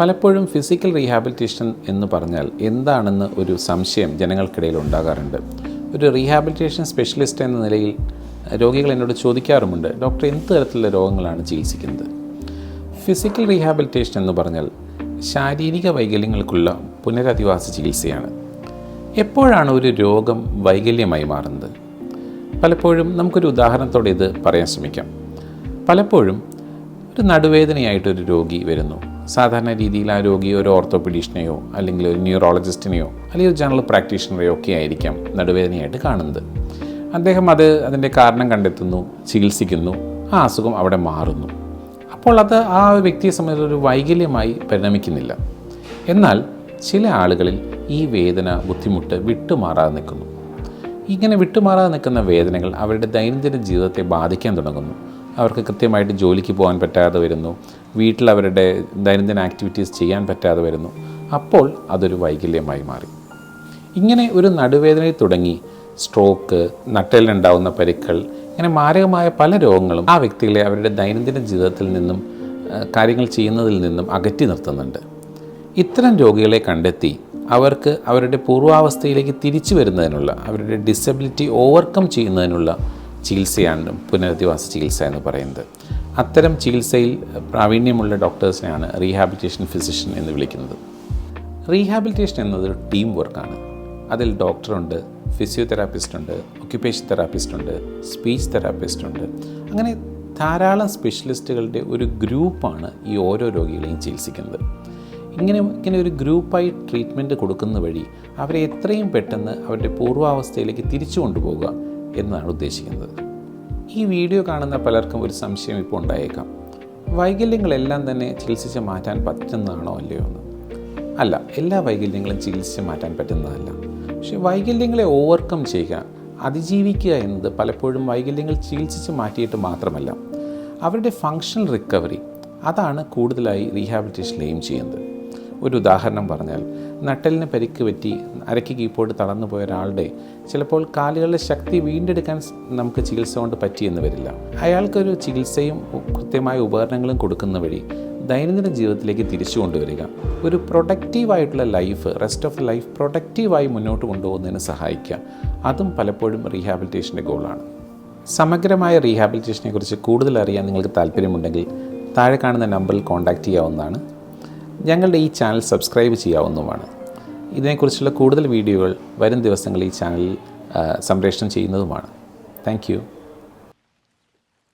പലപ്പോഴും physical rehabilitation എന്ന് പറഞ്ഞാൽ എന്താണെന്ന് ഒരു സംശയം ജനങ്ങൾക്കിടയിൽ ഉണ്ടാകാറുണ്ട്. ഒരു റീഹാബിലിറ്റേഷൻ സ്പെഷ്യലിസ്റ്റ് എന്ന നിലയിൽ രോഗികൾ എന്നോട് ചോദിക്കാറുമുണ്ട് ഡോക്ടർ എന്ത് തരത്തിലുള്ള രോഗങ്ങളാണ് ചികിത്സിക്കുന്നത്? ഫിസിക്കൽ റീഹാബിലിറ്റേഷൻ എന്ന് പറഞ്ഞാൽ ശാരീരിക വൈകല്യങ്ങൾക്കുള്ള പുനരധിവാസ ചികിത്സയാണ്. എപ്പോഴാണ് ഒരു രോഗം വൈകല്യമായി മാറുന്നത്? പലപ്പോഴും നമുക്കൊരു ഉദാഹരണത്തോടെ ഇത് പറയാൻ ശ്രമിക്കാം. പലപ്പോഴും ഒരു നടുവേദനയായിട്ടൊരു രോഗി വരുന്നു. സാധാരണ രീതിയിൽ ആ രോഗി ഒരു ഓർത്തോപീഡീഷനെയോ അല്ലെങ്കിൽ ഒരു ന്യൂറോളജിസ്റ്റിനെയോ അല്ലെങ്കിൽ ഒരു ജനറൽ പ്രാക്ടീഷണറെയോ ഒക്കെ ആയിരിക്കാം നടുവേദനയായിട്ട് കാണുന്നത്. അദ്ദേഹം അത് അതിന്റെ കാരണം കണ്ടെത്തുന്നു ചികിത്സിക്കുന്നു ആ അസുഖം അവിടെ മാറുന്നു. അപ്പോൾ അത് ആ വ്യക്തിയെ സംബന്ധിച്ച് ഒരു വൈകല്യമായി പരിണമിക്കുന്നില്ല. എന്നാൽ ചില ആളുകളിൽ ഈ വേദന ബുദ്ധിമുട്ട് വിട്ടുമാറാതെ നിൽക്കുന്നു. ഇങ്ങനെ വിട്ടുമാറാതെ നിൽക്കുന്ന വേദനകൾ അവരുടെ ദൈനംദിന ജീവിതത്തെ ബാധിക്കാൻ തുടങ്ങുന്നു. അവർക്ക് കൃത്യമായിട്ട് ജോലിക്ക് പോകാൻ പറ്റാതെ വരുന്നു. വീട്ടിൽ അവരുടെ ദൈനംദിന ആക്ടിവിറ്റീസ് ചെയ്യാൻ പറ്റാതെ വരുന്നു. അപ്പോൾ അതൊരു വൈകല്യമായി മാറി. ഇങ്ങനെ ഒരു നടുവേദനയിൽ തുടങ്ങി. സ്ട്രോക്ക് നട്ടലിനുണ്ടാവുന്ന പരിക്കൾ ഇങ്ങനെ മാരകമായ പല രോഗങ്ങളും ആ വ്യക്തികളെ അവരുടെ ദൈനംദിന ജീവിതത്തിൽ നിന്നും കാര്യങ്ങൾ ചെയ്യുന്നതിൽ നിന്നും അകറ്റി നിർത്തുന്നുണ്ട്. ഇത്തരം രോഗികളെ കണ്ടെത്തി അവർക്ക് അവരുടെ പൂർവാവസ്ഥയിലേക്ക് തിരിച്ചു വരുന്നതിനുള്ള അവരുടെ ഡിസബിലിറ്റി ഓവർകം ചെയ്യുന്നതിനുള്ള ചികിത്സയാണ് പുനരധിവാസ ചികിത്സ എന്ന് പറയുന്നത്. അത്തരം ചികിത്സയിൽ പ്രാവീണ്യമുള്ള ഡോക്ടേഴ്സിനെയാണ് റീഹാബിലിറ്റേഷൻ ഫിസിഷ്യൻ എന്ന് വിളിക്കുന്നത്. റീഹാബിലിറ്റേഷൻ എന്നത് ഒരു ടീം വർക്കാണ്. അതിൽ ഡോക്ടറുണ്ട് ഫിസിയോതെറാപ്പിസ്റ്റ് ഉണ്ട് ഒക്യുപ്പേഷൻ തെറാപ്പിസ്റ്റ് ഉണ്ട് സ്പീച്ച് തെറാപ്പിസ്റ്റ് ഉണ്ട് അങ്ങനെ ധാരാളം സ്പെഷ്യലിസ്റ്റുകളുടെ ഒരു ഗ്രൂപ്പാണ് ഈ ഓരോ രോഗികളെയും ചികിത്സിക്കുന്നത്. ഇങ്ങനെ ഇങ്ങനെ ഒരു ഗ്രൂപ്പായി ട്രീറ്റ്മെന്റ് കൊടുക്കുന്ന വഴി അവരെ എത്രയും പെട്ടെന്ന് അവരുടെ പൂർവാവസ്ഥയിലേക്ക് തിരിച്ചു കൊണ്ടുപോകുക എന്നാണ് ഉദ്ദേശിക്കുന്നത്. ഈ വീഡിയോ കാണുന്ന പലർക്കും ഒരു സംശയം ഇപ്പോൾ ഉണ്ടായേക്കാം. വൈകല്യങ്ങളെല്ലാം തന്നെ ചികിത്സിച്ച് മാറ്റാൻ പറ്റുന്നതാണോ അല്ലയോ എന്ന്. അല്ല എല്ലാ വൈകല്യങ്ങളും ചികിത്സിച്ച് മാറ്റാൻ പറ്റുന്നതല്ല. പക്ഷേ വൈകല്യങ്ങളെ ഓവർകം ചെയ്യുക അതിജീവിക്കുക എന്നത് പലപ്പോഴും വൈകല്യങ്ങൾ ചികിത്സിച്ച് മാറ്റിയിട്ട് മാത്രമല്ല അവരുടെ ഫങ്ഷണൽ റിക്കവറി അതാണ് കൂടുതലായി റീഹാബിലിറ്റേഷൻ എയിം ചെയ്യുന്നത്. ഒരു ഉദാഹരണം പറഞ്ഞാൽ നട്ടലിന് പരിക്ക് പറ്റി അരയ്ക്ക് കീപ്പോട്ട് തളർന്നു പോയ ഒരാളുടെ ചിലപ്പോൾ കാലുകളുടെ ശക്തി വീണ്ടെടുക്കാൻ നമുക്ക് ചികിത്സ കൊണ്ട് പറ്റിയെന്ന് വരില്ല. അയാൾക്കൊരു ചികിത്സയും കൃത്യമായ ഉപകരണങ്ങളും കൊടുക്കുന്ന വഴി ദൈനംദിന ജീവിതത്തിലേക്ക് തിരിച്ചു കൊണ്ടുവരിക. ഒരു പ്രൊഡക്റ്റീവായിട്ടുള്ള ലൈഫ് റെസ്റ്റ് ഓഫ് ലൈഫ് പ്രൊഡക്റ്റീവായി മുന്നോട്ട് കൊണ്ടുപോകുന്നതിന് സഹായിക്കുക. അതും പലപ്പോഴും റീഹാബിലിറ്റേഷന്റെ ഗോളാണ്. സമഗ്രമായ റീഹാബിലിറ്റേഷനെക്കുറിച്ച് കൂടുതൽ അറിയാൻ നിങ്ങൾക്ക് താല്പര്യമുണ്ടെങ്കിൽ താഴെ കാണുന്ന നമ്പറിൽ കോൺടാക്റ്റ് ചെയ്യാവുന്നതാണ്. ഞങ്ങളുടെ ഈ ചാനൽ സബ്സ്ക്രൈബ് ചെയ്യാവുന്നതുമാണ്. ഇതിനെക്കുറിച്ചുള്ള കൂടുതൽ വീഡിയോകൾ വരും ദിവസങ്ങളിൽ ഈ ചാനലിൽ സംപ്രേഷണം ചെയ്യുന്നതുമാണ്. താങ്ക്